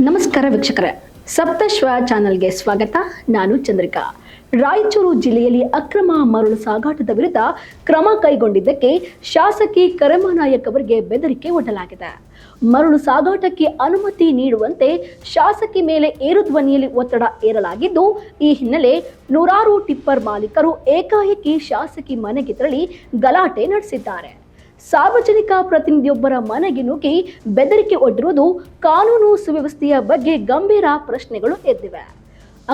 ನಮಸ್ಕಾರ ವೀಕ್ಷಕರೇ. ಸಪ್ತಶ್ವ ಚಾನೆಲ್ಗೆ ಸ್ವಾಗತ. ನಾನು ಚಂದ್ರಿಕಾ. ರಾಯಚೂರು ಜಿಲ್ಲೆಯಲ್ಲಿ ಅಕ್ರಮ ಮರಳು ಸಾಗಾಟದ ವಿರುದ್ಧ ಕ್ರಮ ಕೈಗೊಂಡಿದ್ದಕ್ಕೆ ಶಾಸಕಿ ಕರಮನಾಯಕ್ ಅವರಿಗೆ ಬೆದರಿಕೆ ಒಡ್ಡಲಾಗಿದೆ. ಮರಳು ಸಾಗಾಟಕ್ಕೆ ಅನುಮತಿ ನೀಡುವಂತೆ ಶಾಸಕಿ ಮೇಲೆ ಏರು ಧ್ವನಿಯಲ್ಲಿ ಒತ್ತಡ ಏರಲಾಗಿದ್ದು ಈ ಹಿನ್ನೆಲೆ ನೂರಾರು ಟಿಪ್ಪರ್ ಮಾಲೀಕರು ಏಕಾಏಕಿ ಶಾಸಕಿ ಮನೆಗೆ ತೆರಳಿ ಗಲಾಟೆ ನಡೆಸಿದ್ದಾರೆ. ಸಾರ್ವಜನಿಕ ಪ್ರತಿನಿಧಿಯೊಬ್ಬರ ಮನೆಗೆ ನುಗ್ಗಿ ಬೆದರಿಕೆ ಒಡ್ಡಿರುವುದು ಕಾನೂನು ಸುವ್ಯವಸ್ಥೆಯ ಬಗ್ಗೆ ಗಂಭೀರ ಪ್ರಶ್ನೆಗಳು ಎದ್ದಿವೆ.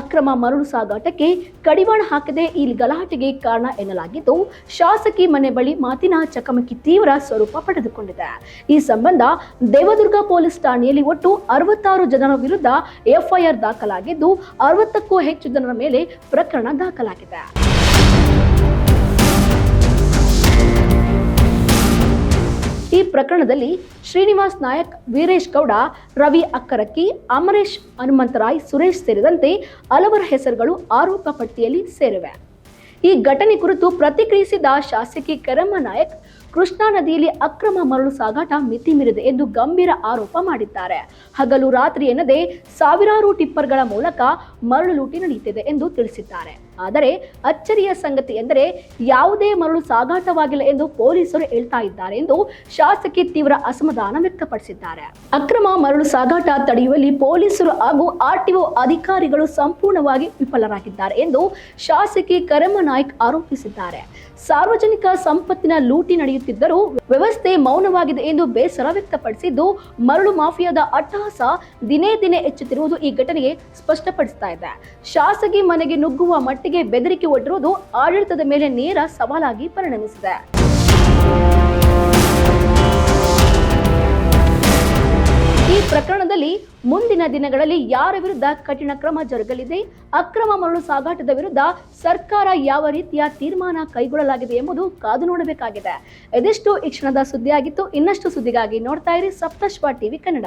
ಅಕ್ರಮ ಮರಳು ಸಾಗಾಟಕ್ಕೆ ಕಡಿವಾಣ ಹಾಕದೆ ಈ ಗಲಾಟೆಗೆ ಕಾರಣ ಎನ್ನಲಾಗಿದ್ದು, ಶಾಸಕಿ ಮನೆ ಬಳಿ ಮಾತಿನ ಚಕಮಕಿ ತೀವ್ರ ಸ್ವರೂಪ ಪಡೆದುಕೊಂಡಿದೆ. ಈ ಸಂಬಂಧ ದೇವದುರ್ಗ ಪೊಲೀಸ್ ಠಾಣೆಯಲ್ಲಿ ಒಟ್ಟು ಅರವತ್ತಾರು ಜನರ ವಿರುದ್ಧ ಎಫ್ಐಆರ್ ದಾಖಲಾಗಿದ್ದು, ಅರವತ್ತಕ್ಕೂ ಹೆಚ್ಚು ಜನರ ಮೇಲೆ ಪ್ರಕರಣ ದಾಖಲಾಗಿದೆ. ಈ ಪ್ರಕರಣದಲ್ಲಿ ಶ್ರೀನಿವಾಸ್ ನಾಯಕ್, ವೀರೇಶ್ ಗೌಡ, ರವಿ ಅಕ್ಕರಕ್ಕಿ, ಅಮರೇಶ್ ಹನುಮಂತರಾಯ್, ಸುರೇಶ್ ಸೇರಿದಂತೆ ಹಲವರ ಹೆಸರುಗಳು ಆರೋಪ ಪಟ್ಟಿಯಲ್ಲಿ ಸೇರಿವೆ. ಈ ಘಟನೆ ಕುರಿತು ಪ್ರತಿಕ್ರಿಯಿಸಿದ ಶಾಸಕಿ ಕೆರಮ್ಮ ನಾಯಕ್, ಕೃಷ್ಣಾ ನದಿಯಲ್ಲಿ ಅಕ್ರಮ ಮರಳು ಸಾಗಾಟ ಮಿತಿ ಮೀರಿದೆ ಎಂದು ಗಂಭೀರ ಆರೋಪ ಮಾಡಿದ್ದಾರೆ. ಹಗಲು ರಾತ್ರಿ ಎನ್ನದೇ ಸಾವಿರಾರು ಟಿಪ್ಪರ್ಗಳ ಮೂಲಕ ಮರಳು ಲೂಟಿ ನಡೆಯುತ್ತಿದೆ ಎಂದು ತಿಳಿಸಿದ್ದಾರೆ. ಆದರೆ ಅಚ್ಚರಿಯ ಸಂಗತಿ ಎಂದರೆ ಯಾವುದೇ ಮರಳು ಸಾಗಾಟವಾಗಿಲ್ಲ ಎಂದು ಪೊಲೀಸರು ಹೇಳ್ತಾ ಇದ್ದಾರೆ ಎಂದು ಶಾಸಕಿ ತೀವ್ರ ಅಸಮಾಧಾನ ವ್ಯಕ್ತಪಡಿಸಿದ್ದಾರೆ. ಅಕ್ರಮ ಮರಳು ಸಾಗಾಟ ತಡೆಯುವಲ್ಲಿ ಪೊಲೀಸರು ಹಾಗೂ ಆರ್ಟಿಒ ಅಧಿಕಾರಿಗಳು ಸಂಪೂರ್ಣವಾಗಿ ವಿಫಲರಾಗಿದ್ದಾರೆ ಎಂದು ಶಾಸಕಿ ಕರಮ ನಾಯ್ಕ್ ಆರೋಪಿಸಿದ್ದಾರೆ. ಸಾರ್ವಜನಿಕ ಸಂಪತ್ತಿನ ಲೂಟಿ ನಡೆಯುತ್ತಿದ್ದರೂ ವ್ಯವಸ್ಥೆ ಮೌನವಾಗಿದೆ ಎಂದು ಬೇಸರ ವ್ಯಕ್ತಪಡಿಸಿದ್ದು, ಮರಳು ಮಾಫಿಯಾದ ಅಟ್ಟಹಾಸ ದಿನೇ ದಿನೇ ಹೆಚ್ಚುತ್ತಿರುವುದು ಈ ಘಟನೆಗೆ ಸ್ಪಷ್ಟಪಡಿಸ್ತಾ ಇದೆ. ಶಾಸಕಿ ಮನೆಗೆ ನುಗ್ಗುವ ಮಟ್ಟಿಗೆ ಬೆದರಿಕೆ ಒಡ್ಡಿರುವುದು ಆಡಳಿತದ ಮೇಲೆ ನೇರ ಸವಾಲಾಗಿ ಪರಿಣಮಿಸಿದೆ. ಈ ಪ್ರಕರಣದಲ್ಲಿ ಮುಂದಿನ ದಿನಗಳಲ್ಲಿ ಯಾರ ವಿರುದ್ಧ ಕಠಿಣ ಕ್ರಮ ಜರುಗಲಿದೆ, ಅಕ್ರಮ ಮರಳು ಸಾಗಾಟದ ವಿರುದ್ಧ ಸರ್ಕಾರ ಯಾವ ರೀತಿಯ ತೀರ್ಮಾನ ಕೈಗೊಳ್ಳಲಾಗಿದೆ ಎಂಬುದು ಕಾದು ನೋಡಬೇಕಾಗಿದೆ. ಇದಿಷ್ಟು ಈ ಕ್ಷಣದ ಸುದ್ದಿಯಾಗಿತ್ತು, ಇನ್ನಷ್ಟು ಸುದ್ದಿಗಾಗಿ ನೋಡ್ತಾ ಇರಿ Saptashva TV Kannada.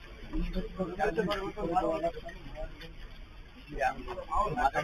yang akan.